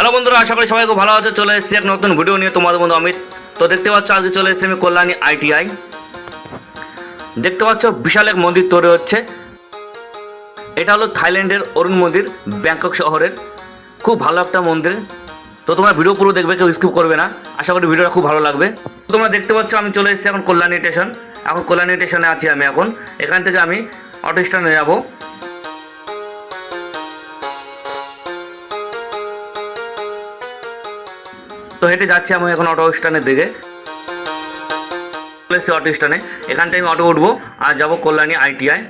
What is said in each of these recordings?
Hello বন্ধুরা, আশা করি সবাই খুব ভালো আছে। চলে এসেছি এক নতুন ভিডিও নিয়ে তোমাদের বন্ধু অমিত। তো দেখতে পাচ্ছ, আজকে চলে এসেছি আমি কল্যাণী আইটিআই। দেখতে পাচ্ছ, বিশাল এক মন্দির তৈরি হচ্ছে। এটা হলো থাইল্যান্ডের অরুণ মন্দির, ব্যাংকক শহরের। খুব ভালো একটা মন্দির। তো তোমরা ভিডিও পুরো দেখবে, কেউ স্কিপ করবে না। আশা করি ভিডিওটা খুব ভালো লাগবে। তোমরা দেখতে পাচ্ছ, আমি চলে এসেছি এখন কল্যাণী স্টেশন এখন কল্যাণী স্টেশনে আছি আমি এখন। এখান থেকে আমি অটো স্ট্যান্ডে যাব। তো হেঁটে যাচ্ছি আমি এখন অটো স্ট্যান্ডের দিকে। চলে এসেছি অটো স্ট্যান্ডে থেকে আমি অটো উঠবো, আর যাব কল্যাণী আইটিআই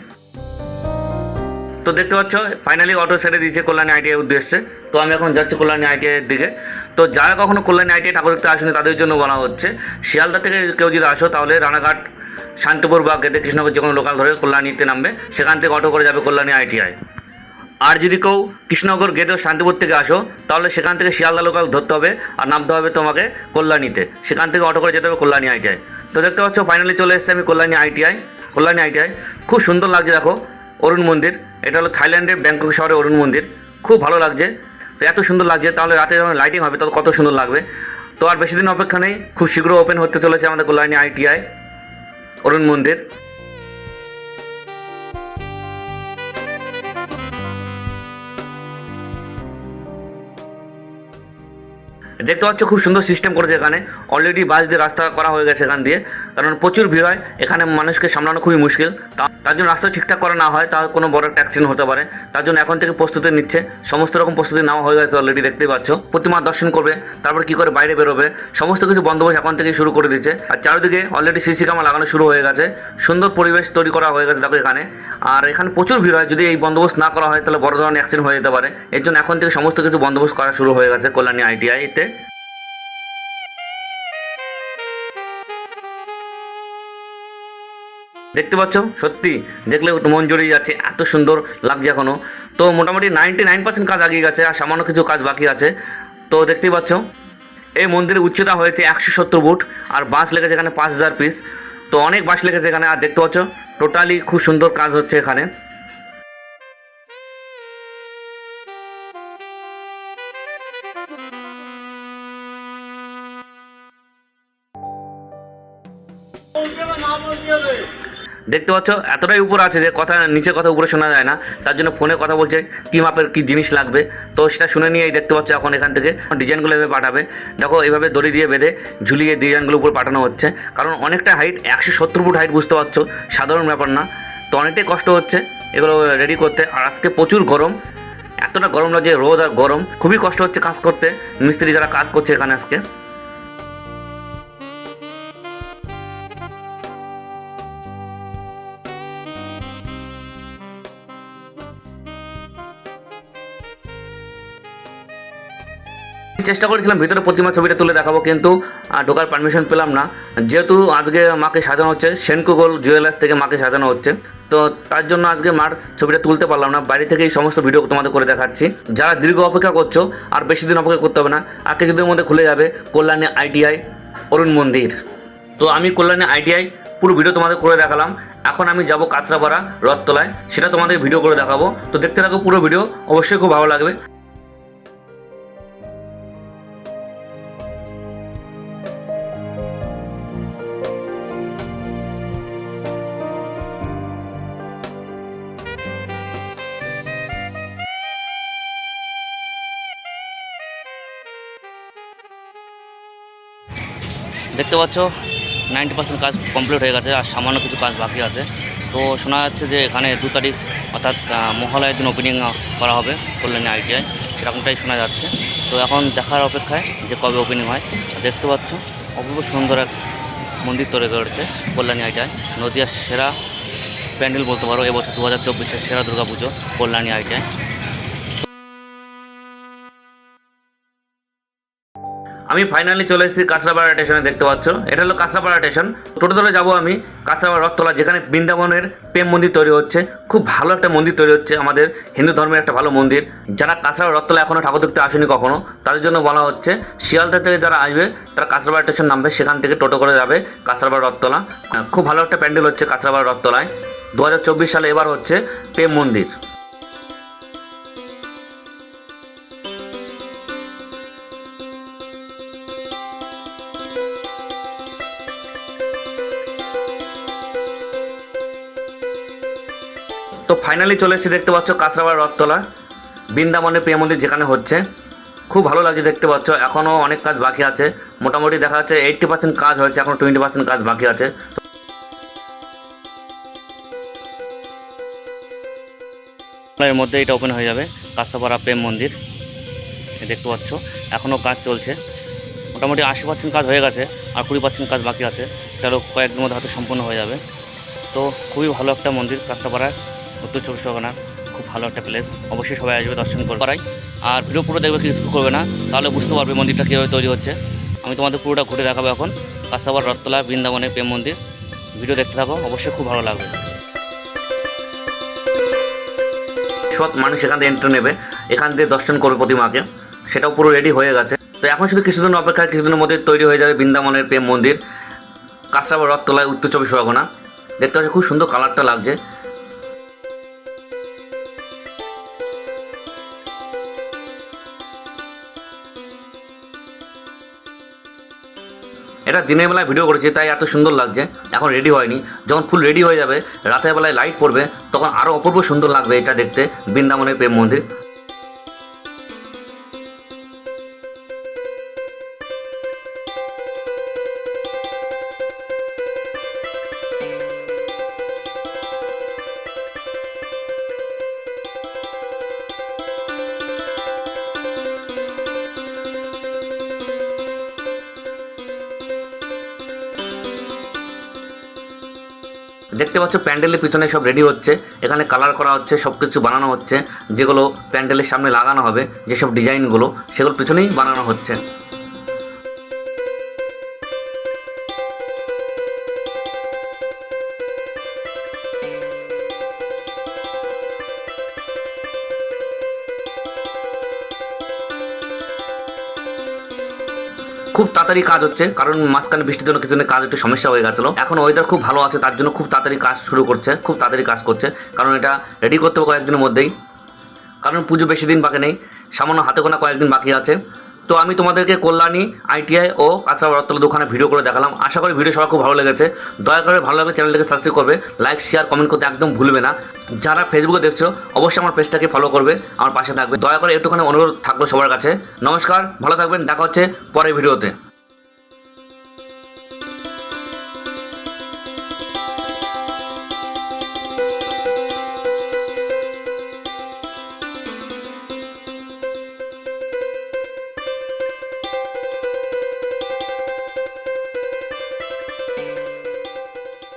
তো দেখতে পাচ্ছ ফাইনালি অটো ছেড়ে দিয়েছে কল্যাণী আইটিআই উদ্দেশ্যে। তো আমি এখন যাচ্ছি কল্যাণী আইটিআই এর দিকে। তো যারা কখনো কল্যাণী আইটিআই ঠাকুর দেখতে আসেনি, তাদের জন্য বলা হচ্ছে, শিয়ালদা থেকে কেউ যদি আসো, তাহলে রানাঘাট, শান্তিপুর বা গেদে, কৃষ্ণনগর যে কোনো লোকাল ধরে কল্যাণীতে নামবে। সেখান থেকে অটো করে যাবে কল্যাণী আইটিআই আর যদি কেউ কৃষ্ণনগর গেট ও শান্তিপুর থেকে আসো, তাহলে সেখান থেকে শিয়ালদা লোকাল ধরতে হবে আর নামতে হবে তোমাকে কল্যাণীতে। সেখান থেকে অটো করে যেতে হবে কল্যাণী আইটিআই তো দেখতে পাচ্ছ ফাইনালি চলে এসেছে আমি কল্যাণী আইটিআই কল্যাণী আইটিআই খুব সুন্দর লাগছে, দেখো, অরুণ মন্দির। এটা হলো থাইল্যান্ডের ব্যাংকক শহরে অরুণ মন্দির। খুব ভালো লাগছে। তো এত সুন্দর লাগছে, তাহলে রাতে যখন লাইটিং হবে তত কত সুন্দর লাগবে। তো আর বেশি দিন অপেক্ষা নেই, খুব শীঘ্র ওপেন হতে চলেছে আমাদের কল্যাণী আইটিআই অরুণ মন্দির। দেখতে পাচ্ছ খুব সুন্দর সিস্টেম করেছে এখানে। অলরেডি বাস দিয়ে রাস্তা করা হয়ে গেছে এখান দিয়ে। কারণ প্রচুর ভিড় হয়, এখানে মানুষকে সামলানো খুবই মুশকিল। তার জন্য রাস্তা ঠিকঠাক করা না হয় তার কোনো বড় একটা অ্যাক্সিডেন্ট হতে পারে। তার জন্য এখন থেকে প্রস্তুতি নিচ্ছে। সমস্ত রকম প্রস্তুতি নেওয়া হয়ে গেছে অলরেডি দেখতেই পাচ্ছ। প্রতিমা দর্শন করবে, তারপর কি করে বাইরে বেরোবে। সমস্ত কিছু বন্দোবস্ত এখন থেকেই শুরু করে দিচ্ছে। আর চারিদিকে অলরেডি সিসি ক্যামেরা লাগানো শুরু হয়ে গেছে। সুন্দর পরিবেশ তৈরি করা হয়ে গেছে, দেখো এখানে। আর এখানে প্রচুর ভিড় হয়, যদি এই বন্দোবস্ত না করা হয়, তাহলে বড় ধরনের অ্যাক্সিডেন্ট হয়ে যেতে পারে। এর জন্য এখন থেকে সমস্ত কিছু বন্দোবস্ত করা শুরু হয়ে গেছে কল্যাণী আইটিআইতে দেখতে পাচ্ছ? সত্যি, দেখলে মন জড়িয়ে যাচ্ছে, এত সুন্দর লাগছে এখনও তো মোটামুটি নাইনটি নাইন পার্সেন্ট কাজ আগিয়ে গেছে, আর সামান্য কিছু কাজ বাকি আছে। তো দেখতেই পাচ্ছ, এই মন্দিরের উচ্চতা হয়েছে একশো সত্তর ফুট, আর বাঁশ লেগেছে এখানে পাঁচ হাজার পিস তো অনেক বাঁশ লেগেছে এখানে, আর দেখতে পাচ্ছ টোটালি খুব সুন্দর কাজ হচ্ছে এখানে। দেখতে পাচ্ছ, এতটাই উপর আছে যে কথা নিচে কথা উপরে শোনা যায় না। তার জন্য ফোনে কথা বলছে, কী মাপের, কী জিনিস লাগবে। তো সেটা শুনে নিয়েই দেখতে পাচ্ছ এখন এখান থেকে। ডিজাইনগুলো এভাবে পাঠাবে। দেখো, এভাবে দড়ি দিয়ে বেঁধে ঝুলিয়ে ডিজাইনগুলো উপর পাঠানো হচ্ছে। কারণ অনেকটা হাইট একশো সত্তর ফুট হাইট বুঝতে পারছ, সাধারণ ব্যাপার না। তো অনেকটাই কষ্ট হচ্ছে এগুলো রেডি করতে। আর আজকে প্রচুর গরম। এতটা গরম লাগছে রোদ আর গরম। খুবই কষ্ট হচ্ছে কাজ করতে। মিস্ত্রি যারা কাজ করছে এখানে আজকে। চেষ্টা করেছিলাম, ভিতরে প্রতিমা ছবিটা তুলে দেখাবো কিন্তু ঢোকার পারমিশন পেলাম না। যেহেতু আজকে মাকে সাজানো হচ্ছে, সেনকো গোল জুয়েলার্স থেকে মাকে সাজানো হচ্ছে, তো তার জন্য আজকে মার ছবিটা তুলতে পারলাম না। বাইরে থেকে এই সমস্ত ভিডিও তোমাদের করে দেখাচ্ছি। যারা দীর্ঘ অপেক্ষা করছ, আর বেশি দিন অপেক্ষা করতে হবে না, আর কিছুদিনের মধ্যে খুলে যাবে কল্যাণী আইটিআই অরুণ মন্দির। তো আমি কল্যাণী আইটিআই পুরো ভিডিও তোমাদের করে দেখালাম। এখন আমি যাব কাঁচরাপাড়া রথতলায়, সেটা তোমাদের ভিডিও করে দেখাবো। তো দেখতে থাকো পুরো ভিডিও অবশ্যই খুব ভালো লাগবে। দেখতে পাচ্ছ নাইনটি পার্সেন্ট কাজ কমপ্লিট হয়ে গেছে, আর সামান্য কিছু কাজ বাকি আছে। তো শোনা যাচ্ছে যে এখানে দু তারিখ, অর্থাৎ মহালয়ের দিন ওপেনিং করা হবে কল্যাণী আইটিআই, সেরকমটাই শোনা যাচ্ছে। তো এখন দেখার অপেক্ষায় যে কবে ওপেনিং হয়, দেখতে পাচ্ছ, অপূর্ব সুন্দর এক মন্দির তৈরি করেছে কল্যাণী আইটিআই। নদিয়ার সেরা প্যান্ডেল বলতে পারো, এবছর দু হাজার চব্বিশের সেরা দুর্গাপুজো কল্যাণী আইটিআই। আমি ফাইনালি চলে এসেছি কাঁচরাপাড়া স্টেশনে দেখতে পাচ্ছ। এটা হলো কাঁচরাপাড়া স্টেশন টোটো ধরে যাব আমি, কাঁচরাপাড়া রথতলা, যেখানে বৃন্দাবনের প্রেম মন্দির তৈরি হচ্ছে। খুব ভালো একটা মন্দির তৈরি হচ্ছে আমাদের হিন্দু ধর্মের একটা ভালো মন্দির। যারা কাঁচরাপাড়া রথতলা এখনও ঠাকুর দেখতে আসেনি কখনো, তাদের জন্য বলা হচ্ছে, শিয়ালদা থেকে যারা আসবে, তারা কাঁচরাপাড়া স্টেশন নামবে, সেখান থেকে টোটো করে যাবে কাঁচরাপাড়া রথতলা। খুব ভালো একটা প্যান্ডেল হচ্ছে কাঁচরাপাড়া রথতলায়। দু হাজার চব্বিশ সালে এবার হচ্ছে প্রেম মন্দির। তো ফাইনালি চলে এসেছি, দেখতে পাচ্ছ কাঁচরাবার রথতলা বৃন্দাবনের প্রিয় মন্দির যেখানে হচ্ছে। খুব ভালো লাগছে দেখতে পাচ্ছ, এখনও অনেক কাজ বাকি আছে। মোটামুটি দেখা যাচ্ছে এইট্টি পার্সেন্ট কাজ হয়েছে, এখনও টোয়েন্টি পার্সেন্ট কাজ বাকি আছে। এর মধ্যে এটা ওপেন হয়ে যাবে কাস্তাপাড়া প্রেম মন্দির। দেখতে পাচ্ছ, এখনও কাজ চলছে। মোটামুটি আশি পার্সেন্ট কাজ হয়ে গেছে, আর কুড়ি পার্সেন্ট কাজ বাকি আছে। তাহলে কয়েকদিন মধ্যে হয়তো সম্পূর্ণ হয়ে যাবে। তো খুবই ভালো একটা মন্দির কাস্তাপাড়ার উত্তর চব্বিশ পরগনা, খুব ভালো একটা প্লেস অবশ্যই সবাই আসবে, দর্শন করে করাই। আর ভিডিও পুরো দেখবে কি করবে না। তাহলে বুঝতে পারবে মন্দিরটা কীভাবে তৈরি হচ্ছে। আমি তোমাদের পুরোটা ঘুরে দেখাবো এখন। কাস্তাপাড় রথতলা বৃন্দাবনের প্রেম মন্দির। ভিডিও দেখতে থাকো, অবশ্যই খুব ভালো লাগবে। সব মানুষ এখান থেকে এন্ট্রি নেবে। এখান থেকে দর্শন করবে প্রতিমাকে। সেটাও পুরো রেডি হয়ে গেছে। তো এখন শুধু কিছুদিন অপেক্ষা, কিছুদিনের মধ্যে তৈরি হয়ে যাবে বৃন্দাবনের প্রেম মন্দির। কাঁচরাবার রথতলায় উত্তর চব্বিশ পরগনা। দেখতে পাচ্ছি, খুব সুন্দর কালারটা লাগছে। এটা দিনের বেলায় ভিডিও করেছি, তাই এত সুন্দর লাগছে। এখন রেডি হয়নি। যখন ফুল রেডি হয়ে যাবে, রাতের বেলায় লাইট পড়বে, তখন আরও অপূর্ব সুন্দর লাগবে এটা দেখতে। বৃন্দাবনের প্রেম মন্দির। দেখতে পাচ্ছ প্যান্ডেলের পিছনে সব রেডি হচ্ছে। এখানে কালার করা হচ্ছে সব কিছু বানানো হচ্ছে। যেগুলো প্যান্ডেলের সামনে লাগানো হবে, যেসব ডিজাইনগুলো সেগুলো পিছনেই বানানো হচ্ছে। খুব তাড়াতাড়ি কাজ হচ্ছে, কারণ মাঝখানে বৃষ্টির জন্য কিছু কাজ একটু সমস্যা হয়ে গেছিল। এখন ওয়েদার খুব ভালো আছে, তার জন্য খুব তাড়াতাড়ি কাজ শুরু করছে, খুব তাড়াতাড়ি কাজ করছে। কারণ এটা রেডি করতে হবে কয়েকদিনের মধ্যেই। কারণ পুজো বেশি দিন বাকি নেই, সামান্য হাতে গোনা কয়েকদিন বাকি আছে। তো আমি তোমাদেরকে কল্যাণী আইটিআই ও কাঁচা রত্তলা দোকানে ভিডিও করে দেখালাম। আশা করি ভিডিও সবার খুব ভালো লেগেছে। দয়া করে ভালো লাগলে চ্যানেলটাকে সাবস্ক্রাইব করবে লাইক শেয়ার কমেন্ট করতে একদম ভুলবে না। যারা ফেসবুকে দেখছ, অবশ্যই আমার পেজটাকে ফলো করবে, আমার পাশে থাকবে। দয়া করে একটুখানি অনুরোধ থাকবে সবার কাছে। নমস্কার, ভালো থাকবেন, দেখা হচ্ছে পরের ভিডিওতে